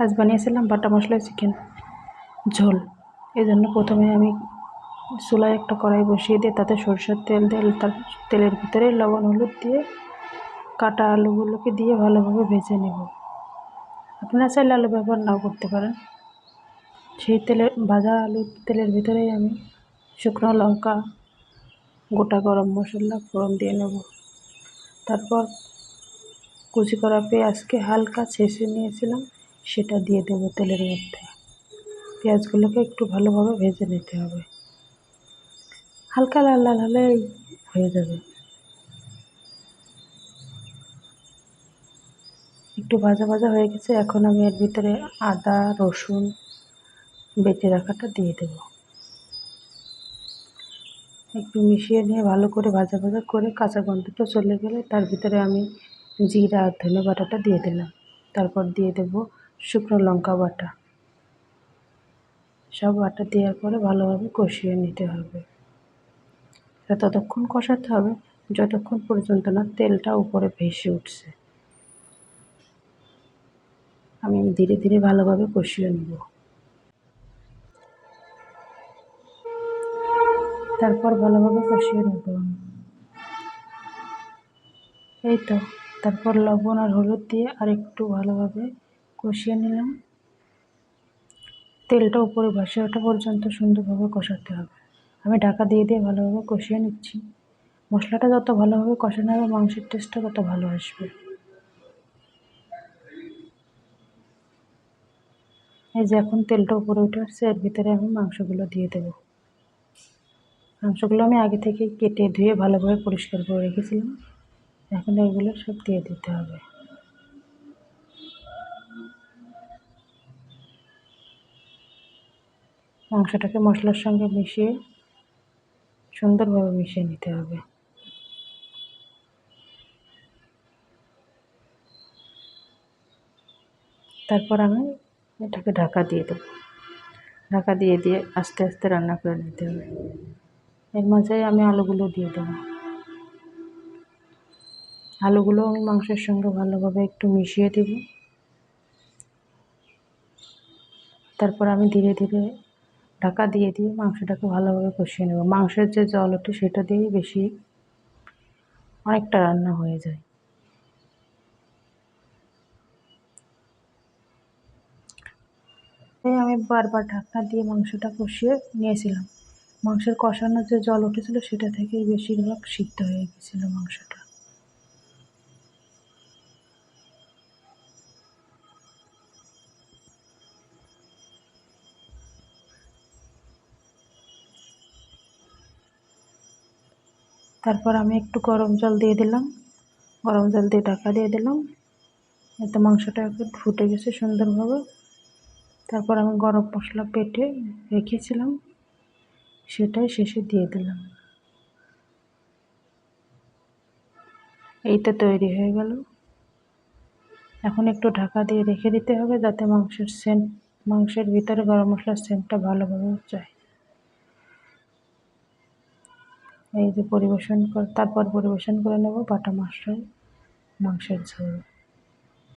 আজ বানিয়েছিলাম বাটা মশলা চিকেন ঝোল। এই জন্য প্রথমে আমি চুলায় একটা কড়াই বসিয়ে দিয়ে তাতে সরষের তেল দিয়ে তার তেলের ভিতরে লবণ, হলুদ দিয়ে কাটা আলুগুলোকে দিয়ে ভালোভাবে ভেজে নেব। আপনারা চাইলে আলু ব্যবহার নাও করতে পারেন। সেই তেলে ভাজা আলু তেলের ভিতরেই আমি শুকনো লঙ্কা, গোটা গরম মশলা, ফোড়ন দিয়ে নেব। তারপর কুচি করা পেঁয়াজকে হালকা ছেঁচে নিয়েছিলাম। সেটা দিয়ে দেবো তেলের মধ্যে। পেঁয়াজগুলোকে একটু ভালোভাবে ভেজে নিতে হবে। হালকা লাল লাল হলেই হয়ে যাবে। একটু ভাজা ভাজা হয়ে গেছে, এখন আমি এর ভিতরে আদা, রসুন বেটে রাখাটা দিয়ে দেব। একটু মিশিয়ে নিয়ে ভালো করে ভাজা ভাজা করে কাঁচা গন্ধটা চলে গেলে তার ভিতরে আমি জিরা ধনে বাটাটা দিয়ে দিলাম। তারপর দিয়ে দেব শুকনো লঙ্কা বাটা। সব বাটা দেওয়ার পরে ভালোভাবে কষিয়ে নিতে হবে। ততক্ষণ কষাতে হবে, যতক্ষণ পর্যন্ত না তেলটা উপরে ভেসে উঠছে। আমি ধীরে ধীরে ভালোভাবে কষিয়ে নেব। তারপর ভালোভাবে কষিয়ে নেব। এই তো, তারপর লবণ আর হলুদ দিয়ে আর একটু ভালোভাবে কষিয়ে নিলাম। তেলটা উপরে ভাসে ওঠা পর্যন্ত সুন্দরভাবে কষাতে হবে। আমি ঢাকা দিয়ে দিয়ে ভালোভাবে কষিয়ে নিচ্ছি। মশলাটা যত ভালোভাবে কষানো হবে, মাংসের টেস্টটা তত ভালো আসবে। এই যে এখন তেলটা উপরে উঠে আসছে, এর ভিতরে আমি মাংসগুলো দিয়ে দেব। মাংসগুলো আমি আগে থেকে কেটে ধুয়ে ভালোভাবে পরিষ্কার করে রেখেছিলাম। এখন এগুলো সব দিয়ে দিতে হবে। মাংসটাকে মশলার সঙ্গে মিশিয়ে সুন্দরভাবে মিশিয়ে নিতে হবে। তারপর আমি এটাকে ঢাকা দিয়ে দেবো। ঢাকা দিয়ে দিয়ে আস্তে আস্তে রান্না করে নিতে হবে। এর মাঝে আমি আলুগুলো দিয়ে দেবো। আলুগুলো আমি মাংসের সঙ্গে ভালোভাবে একটু মিশিয়ে দেব। তারপর আমি ধীরে ধীরে ঢাকা দিয়ে দিয়ে মাংসটাকে ভালোভাবে কষিয়ে নেব। মাংসের যে জল ওঠে সেটা দিয়েই বেশি অনেকটা রান্না হয়ে যায়। তাই আমি বারবার ঢাকনা দিয়ে মাংসটা কষিয়ে নিয়েছিলাম। মাংসের কষানোর যে জল উঠেছিল, সেটা থেকেই বেশিরভাগ সিদ্ধ হয়ে গেছিল মাংসটা। তারপর আমি একটু গরম জল দিয়ে দিলাম। গরম জল দিয়ে ঢাকা দিয়ে দিলাম। এতে মাংসটা একটু ফুটে গেছে সুন্দরভাবে। তারপর আমি গরম মশলা পেটে রেখেছিলাম। সেটাই শেষে দিয়ে দিলাম। এইটা তৈরি হয়ে গেল। এখন একটু ঢাকা দিয়ে রেখে দিতে হবে যাতে মাংসের সেন্ট মাংসের ভিতরে গরম মশলার সেন্টটা ভালোভাবে যায়। এই যে পরিবেশন কর তারপর পরিবেশন করে নেব বাটা মাছের মাংসের ঝোল।